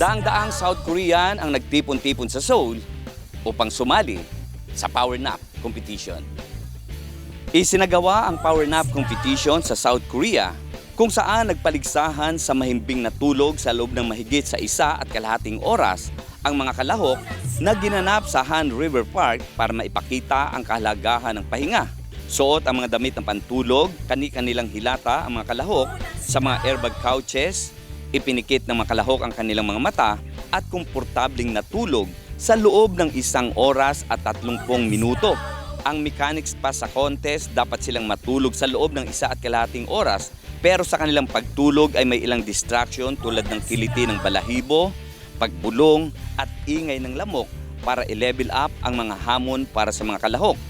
Daang-daang South Korean ang nagtipon-tipon sa Seoul upang sumali sa power nap competition. Isinagawa ang power nap competition sa South Korea kung saan nagpaligsahan sa mahimbing na tulog sa loob ng mahigit sa isa at kalahating oras ang mga kalahok na ginanap sa Han River Park para maipakita ang kahalagahan ng pahinga. Suot ang mga damit ng pantulog, kani-kanilang hilata ang mga kalahok sa mga airbag couches, ipinikit ng mga kalahok ang kanilang mga mata at komportabling natulog sa loob ng isang oras at 30 minuto. Ang mechanics pa sa contest, dapat silang matulog sa loob ng isa at kalahating oras pero sa kanilang pagtulog ay may ilang distraction tulad ng kiliti ng balahibo, pagbulong at ingay ng lamok para i-level up ang mga hamon para sa mga kalahok.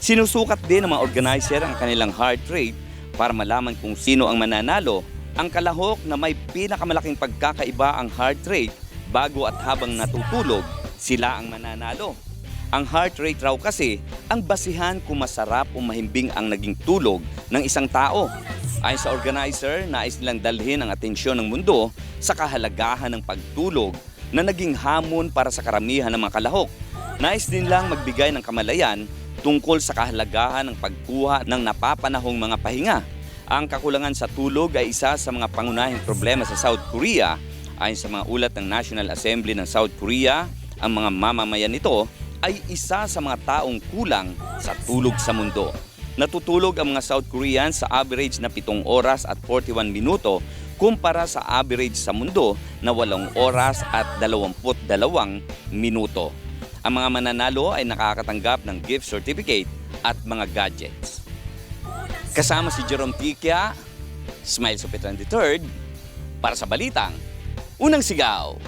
Sinusukat din ng mga organizer ang kanilang heart rate para malaman kung sino ang mananalo. Ang kalahok na may pinakamalaking pagkakaiba ang heart rate bago at habang natutulog, sila ang mananalo. Ang heart rate raw kasi ang basihan kung masarap o mahimbing ang naging tulog ng isang tao. Ayon sa organizer, nais nilang dalhin ang atensyon ng mundo sa kahalagahan ng pagtulog na naging hamon para sa karamihan ng mga kalahok. Nais din lang magbigay ng kamalayan tungkol sa kahalagahan ng pagkuha ng napapanahong mga pahinga. Ang kakulangan sa tulog ay isa sa mga pangunahing problema sa South Korea. Ayon sa mga ulat ng National Assembly ng South Korea, ang mga mamamayan nito ay isa sa mga taong kulang sa tulog sa mundo. Natutulog ang mga South Koreans sa average na 7 oras at 41 minuto kumpara sa average sa mundo na 8 oras at 22 minuto. Ang mga mananalo ay nakakatanggap ng gift certificate at mga gadgets. Kasama si Jerome Tikia, Smile Sopetan III, para sa Balitang, Unang Sigaw.